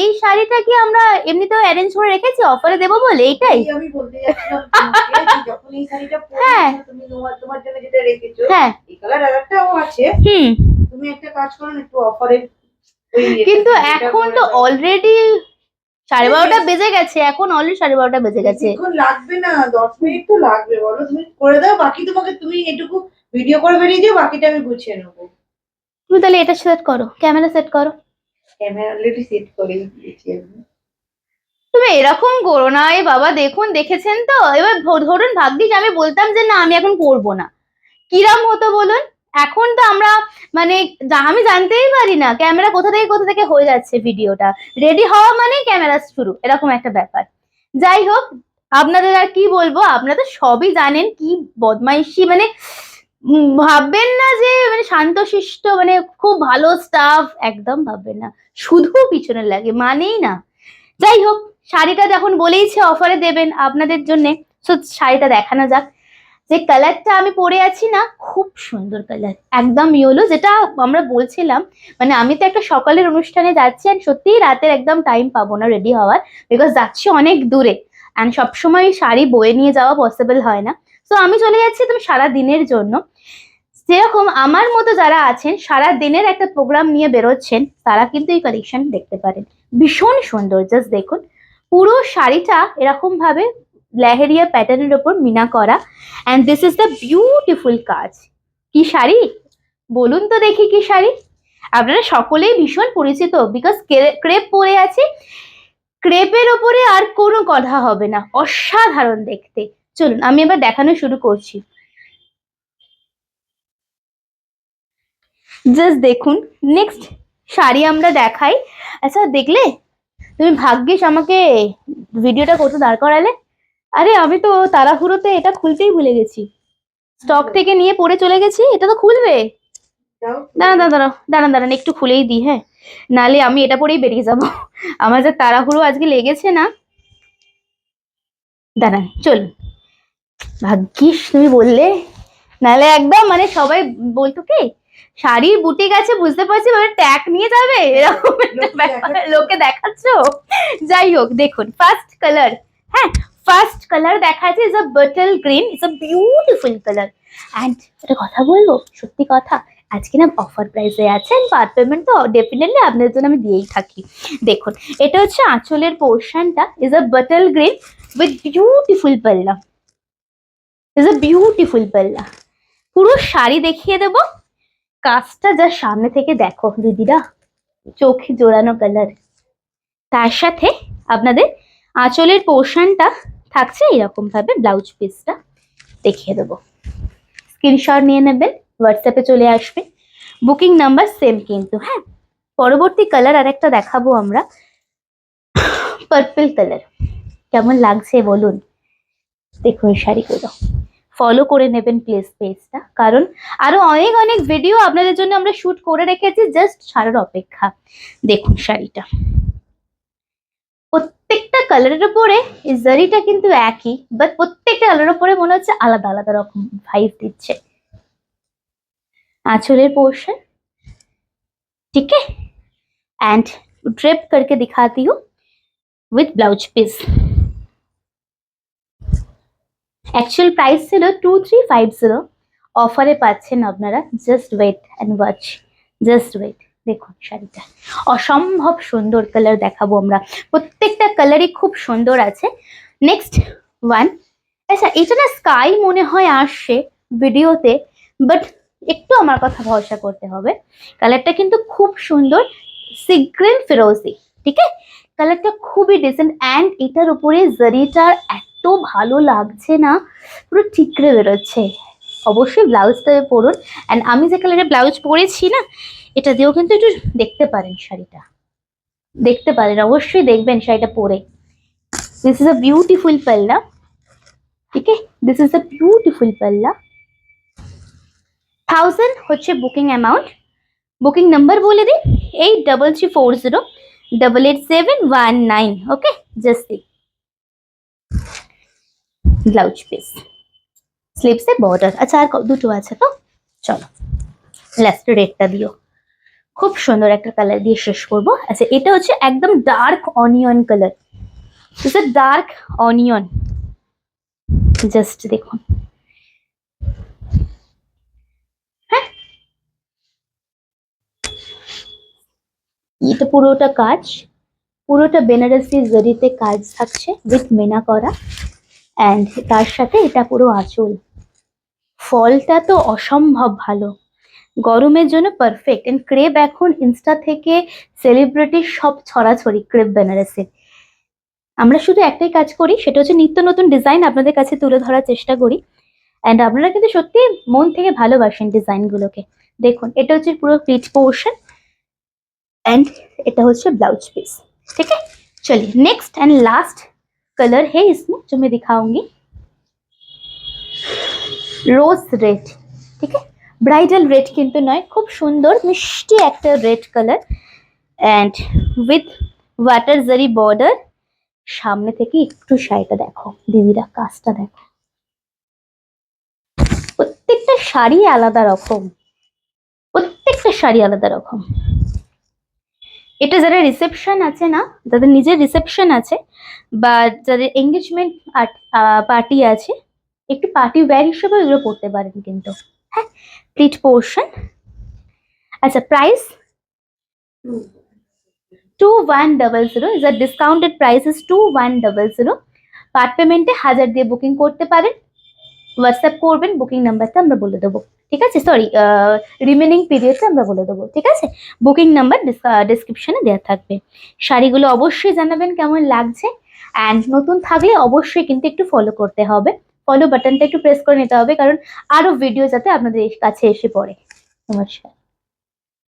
এই শাড়িটা কি আমরা এমনিতেও অ্যারেঞ্জ করে রেখেছি? অফারে দেবো বলে? এইটাই। এই আমি বলতে যাচ্ছিলাম যখন এই শাড়িটা হ্যাঁ। তুমি তোমার তোমার জন্য যেটা রেখেছো হ্যাঁ। এই কালার আর আছে। হুম। তুমি একটা কাজ করো একটু অফারে কিন্তু এখন তো অলরেডি সাড়ে বারোটা বেজে গেছে। এখন অলরেডি সাড়ে বারোটা বেজে গেছে। বেশিক্ষণ লাগবে না দশ মিনিট তো লাগবে বলো তুমি করে দাও বাকি তোমাকে তুমি এটুকু ভিডিও করে বেরিয়ে যাও বাকিটা আমি গুছিয়ে নেব। তুমি তাহলে এটা সেট করো ক্যামেরা সেট করো। তুমি এরকম করো না এ বাবা দেখুন, দেখেছেন তো? এবার ধরুন ভাগ্যিস আমি বলতাম যে না, আমি এখন করব না। কিরাম হতো বলুন? এখন তো আমরা মানে আমি জানতেই পারি না, ক্যামেরা কোথা থেকে কোথা থেকে হয়ে যাচ্ছে ভিডিওটা। রেডি হওয়া মানে ক্যামেরা শুরু, এরকম একটা ব্যাপার। যাই হোক, আপনাদের আর কি বলব? আপনারা তো সবই জানেন কি বদমাইশি মানে ভাববেন না যে মানে শান্তশিষ্ট মানে খুব ভালো স্টাফ একদম ভাববেন না। শুধু পিছনে লাগে, মানেই না। যাই হোক, শাড়িটা যখন বলেইছে অফারে দেবেন আপনাদের জন্য শাড়িটা দেখানো যাক। যে কালারটা আমি পরে আছি না, খুব সুন্দর কালার একদম ইয়েলো যেটা আমরা বলছিলাম মানে আমি তো একটা সকালের অনুষ্ঠানে যাচ্ছি আর সত্যিই রাতের একদম টাইম পাবো না রেডি হওয়ার বিকজ যাচ্ছি অনেক দূরে। অ্যান্ড সবসময় শাড়ি বয়ে নিয়ে যাওয়া পসিবল হয় না। সো আমি চলে যাচ্ছি তুমি সারা দিনের জন্য। যেরকম আমার মতো যারা আছেন, সারা দিনের একটা প্রোগ্রাম নিয়ে বেরোচ্ছেন, তারা কিন্তু এই কালেকশন দেখতে পারেন। ভীষণ সুন্দর জাস্ট দেখুন। পুরো শাড়িটা এরকম ভাবে লেহেরিয়া প্যাটার্নের ওপর মিনা করা। And this is the beautiful কাজ। কি শাড়ি? বলুন তো দেখি কি শাড়ি। আপনারা সকলেই ভীষণ পরিচিত বিকজ ক্রেপ পরে আছে। ক্রেপের ওপরে আর কোনো কথা হবে না। অসাধারণ দেখতে। চলুন আমি এবার দেখানো শুরু করছি। জাস্ট দেখুন নেক্সট শাড়ি আমরা দেখাই। আচ্ছা দেখলে? তুমি ভাগ্যিস আমাকে ভিডিওটা করতে দাঁড় করালে। আরে আমি তো তাড়াহুড়োতে এটা খুলতেই ভুলে গেছি। স্টক থেকে নিয়ে পরে চলে গেছি এটা তো খুলবে? দাঁড়া দাঁড়া দাঁড়ান দাঁড়ান দাঁড়ান একটু খুলেই দিই হ্যাঁ। নালে আমি এটা পরেই বেরিয়ে যাব। আমার যে তাড়াহুড়ো আজকে লেগেছে না। দাঁড়ান চল ভাগ্যিস তুমি বললে। নালে একদম মানে সবাই বলতো কি শাড়ির বুটিক আছে বুঝতে পারছি মানে ট্যাগ নিয়ে যাবে? এরকম। লোকে দেখাচ্ছ। যাই হোক দেখুন ফার্স্ট কালার হ্যাঁ ফার্স্ট কালার দেখাচ্ছে is a bottle green is a beautiful colour and একটা কথা বলব সত্যি কথা আজকে না অফার প্রাইসে আছে পার্ট পেমেন্ট তো ডেফিনেটলি আপনাদের জন্য আমি দিয়েই থাকি। দেখুন এটা হচ্ছে আঁচলের পোর্শনটা is a bottle green with beautiful পাল্লা ইজ আ বিউটিফুল পাল্লা পুরো শাড়ি দেখিয়ে দেব। কাজটা যা সামনে থেকে দেখো দিদিরা। চোখে জোড়ানো কালার তার সাথে আপনাদের আঁচলের পোর্শনটা থাকছে এরকম ভাবে ব্লাউজ পিসটা দেখিয়ে দেবো। স্ক্রিনশট নিয়ে নেবেন হোয়াটসঅ্যাপে চলে আসবে। বুকিং নাম্বার সেম কিন্তু হ্যাঁ? পরবর্তী কালার আর একটা দেখাবো আমরা। পার্পল কালার কেমন লাগছে বলুন। দেখুন শাড়িগুলো। ফলো করে নেবেন প্লিজ পেজটা কারণ আরো অনেক অনেক ভিডিও আপনাদের জন্য আমরা শুট করে রেখেছি জাস্ট ছাড়ার অপেক্ষা দেখুন শাড়িটা প্রত্যেকটা কালারের উপরে এই জারিটা কিন্তু একই বাট প্রত্যেকটা কালারের উপরে মনে হচ্ছে আলাদা আলাদা রকম ভাইব দিচ্ছে आंचलेर पोर्शन ठीक है एंड ड्रिप करके दिखाती हूँ with blouse piece actual price ছিল টু থ্রি ফাইভ জিরো অফারে পাচ্ছেন আপনারা just wait and watch just wait দেখুন শাড়িটা। অসম্ভব সুন্দর কালার দেখাবো আমরা। প্রত্যেকটা কালারই খুব সুন্দর আছে। নেক্সট ওয়ান আচ্ছা এটা না স্কাই মনে হয় আসছে ভিডিওতে বাট একটু আমার কথা ভরসা করতে হবে। কালারটা কিন্তু খুব সুন্দর সিগ্রিন ফিরোজি ঠিক আছে? কালারটা খুবই ডিসেন্ট অ্যান্ড এটার উপরে জারিটার এত ভালো লাগছে না, পুরো ঠিকরে বেরোচ্ছে। অবশ্যই ব্লাউজটা পরুন। অ্যান্ড আমি যে কালারের ব্লাউজ পরেছি না, এটা দিয়েও কিন্তু একটু দেখতে পারেন শাড়িটা। দেখতে পারেন, অবশ্যই দেখবেন শাড়িটা পরে। দিস ইজ আ বিউটিফুল পাল্লা ঠিক দিস ইজ আ বিউটিফুল পাল্লা থাউজেন্ড হচ্ছে বুকিং অ্যামাউন্ট বুকিং নাম্বার বলে দিই eight double three four zero double eight seven one nine okay just blouse piece স্লিপসে বর্ডার আচ্ছা আর দুটো আছে তো? চলো। লাস্ট রেটটা দিও। খুব সুন্দর একটা কালার দিয়ে শেষ করব। আচ্ছা এটা হচ্ছে একদম dark onion colour dark onion just দেখুন। এটা পুরোটা কাজ, পুরোটা বেনারসি জরিতে কাজ থাকছে উইথ মেনা করা অ্যান্ড তার সাথে এটা পুরো আঁচল। ফলটা তো অসম্ভব ভালো। গরমের জন্য পারফেক্ট এন্ড ক্রেপ এখন ইনস্টা থেকে সেলিব্রিটি সব ছড়াছড়ি ক্রেপ বেনারসের আমরা শুধু একটাই কাজ করি, সেটা হচ্ছে নিত্য নতুন ডিজাইন আপনাদের কাছে তুলে ধরার চেষ্টা করি। অ্যান্ড আপনারা কিন্তু সত্যি মন থেকে ভালোবাসেন ডিজাইনগুলোকে দেখুন, এটা হচ্ছে পুরো প্লিট পোর্শন एंड এটা হচ্ছে ब्लाउज पीस ठीक है चलिए नेक्स्ट एंड लास्ट कलर है इसमें जो मैं दिखाऊंगी রোজ রেড ঠিক আছে ব্রাইডাল রেড কিন্তু নয় খুব সুন্দর মিষ্টি একটা red colour and with water zari border সামনে থেকে একটু শাড়িটা দেখো দিদিরা কাজটা দেখো প্রত্যেকটা শাড়ি আলাদা রকম প্রত্যেকটা শাড়ি আলাদা রকম এটা যারা রিসেপশন আছে না, যাদের নিজের রিসেপশন আছে বা যাদের এঙ্গেজমেন্ট পার্টি আছে, একটু পার্টি ওয়্যার হিসেবে এগুলো পড়তে পারেন কিন্তু। হ্যাঁ প্লিট পোর্শন আচ্ছা price two one double zero is R discounted price is two one double zero part পেমেন্টে হাজার দিয়ে বুকিং করতে পারেন। হোয়াটসঅ্যাপ করবেন বুকিং নাম্বারটা আমরা বলে দেবো। ঠিক আছে? সরি রিমেনিং পিরিয়ডটা আমরা বলে দেবো, ঠিক আছে? বুকিং নাম্বার ডিসক্রিপশনে দেওয়া থাকবে। শাড়িগুলো অবশ্যই জানাবেন কেমন লাগছে। অ্যান্ড নতুন থাকলে অবশ্যই কিন্তু একটু ফলো করতে হবে। ফলো বাটনটা একটু প্রেস করে নিতে হবে, কারণ আরও ভিডিও যাতে আপনাদের কাছে এসে পড়ে। নমস্কার।